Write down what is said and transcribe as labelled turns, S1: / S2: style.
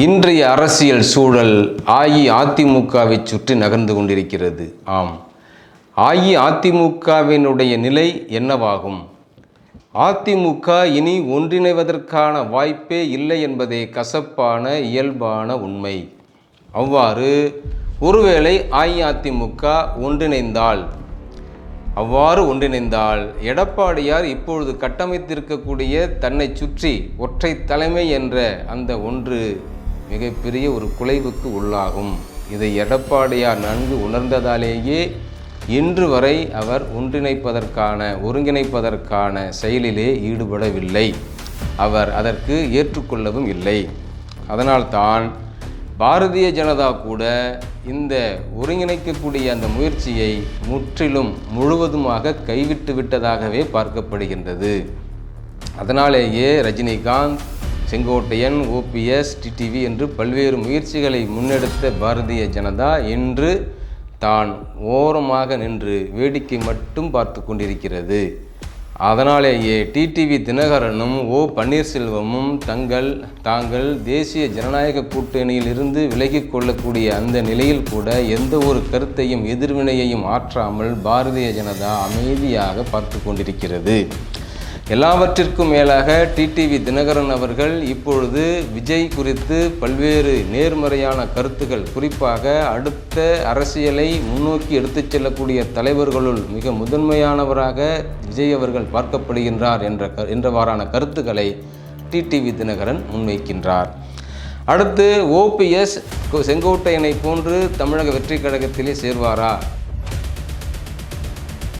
S1: இன்றைய அரசியல் சூழல் அஇஅதிமுகவை சுற்றி நகர்ந்து கொண்டிருக்கிறது. ஆம். அஇஅதிமுகவினுடைய நிலை என்னவாகும்? அதிமுக இனி ஒன்றிணைவதற்கான வாய்ப்பே இல்லை என்பதே கசப்பான இயல்பான உண்மை. அவ்வாறு ஒருவேளை அஇஅதிமுக ஒன்றிணைந்தால்? அவ்வாறு ஒன்றிணைந்தால் எடப்பாடியார் இப்பொழுது கட்டமைத்திருக்கக்கூடிய தன்னை சுற்றி ஒற்றை தலைமை என்ற அந்த ஒன்று மிகப்பெரிய ஒரு குலைவுக்கு உள்ளாகும். இதை எடப்பாடியார் நன்கு உணர்ந்ததாலேயே இன்று வரை அவர் ஒன்றிணைப்பதற்கான ஒருங்கிணைப்பதற்கான செயலிலே ஈடுபடவில்லை. அவர் அதற்கு ஏற்றுக்கொள்ளவும் இல்லை. அதனால்தான் பாரதிய ஜனதா கூட இந்த ஒருங்கிணைக்கக்கூடிய அந்த முயற்சியை முற்றிலும் முழுவதுமாக கைவிட்டு விட்டதாகவே பார்க்கப்படுகின்றது. அதனாலேயே ரஜினிகாந்த் செங்கோட்டையன் ஓபிஎஸ் டிடிவி என்று பல்வேறு முயற்சிகளை முன்னெடுத்த பாரதிய ஜனதா இன்று தான் ஓரமாக நின்று வேடிக்கை மட்டும் பார்த்து கொண்டிருக்கிறது. அதனாலேயே டிடிவி தினகரனும் ஓ பன்னீர்செல்வமும் தங்கள் தாங்கள் தேசிய ஜனநாயக கூட்டணியில் இருந்து விலகிக் கொள்ளக்கூடிய அந்த நிலையில் கூட எந்த ஒரு கருத்தையும் எதிர்வினையையும் ஆற்றாமல் பாரதிய ஜனதா அமைதியாக பார்த்து கொண்டிருக்கிறது. எல்லாவற்றிற்கும் மேலாக டிடிவி தினகரன் அவர்கள் இப்பொழுது விஜய் குறித்து பல்வேறு நேர்மறையான கருத்துக்கள் குறிப்பாக அடுத்த அரசியலை முன்னோக்கி எடுத்துச் செல்லக்கூடிய தலைவர்களுள் மிக முதன்மையானவராக விஜய் அவர்கள் பார்க்கப்படுகின்றார் என்ற க என்றவாறான கருத்துக்களை டிடிவி தினகரன் முன்வைக்கின்றார். அடுத்து ஓபிஎஸ் செங்கோட்டையனை போன்று தமிழக வெற்றி கழகத்திலே சேர்வாரா?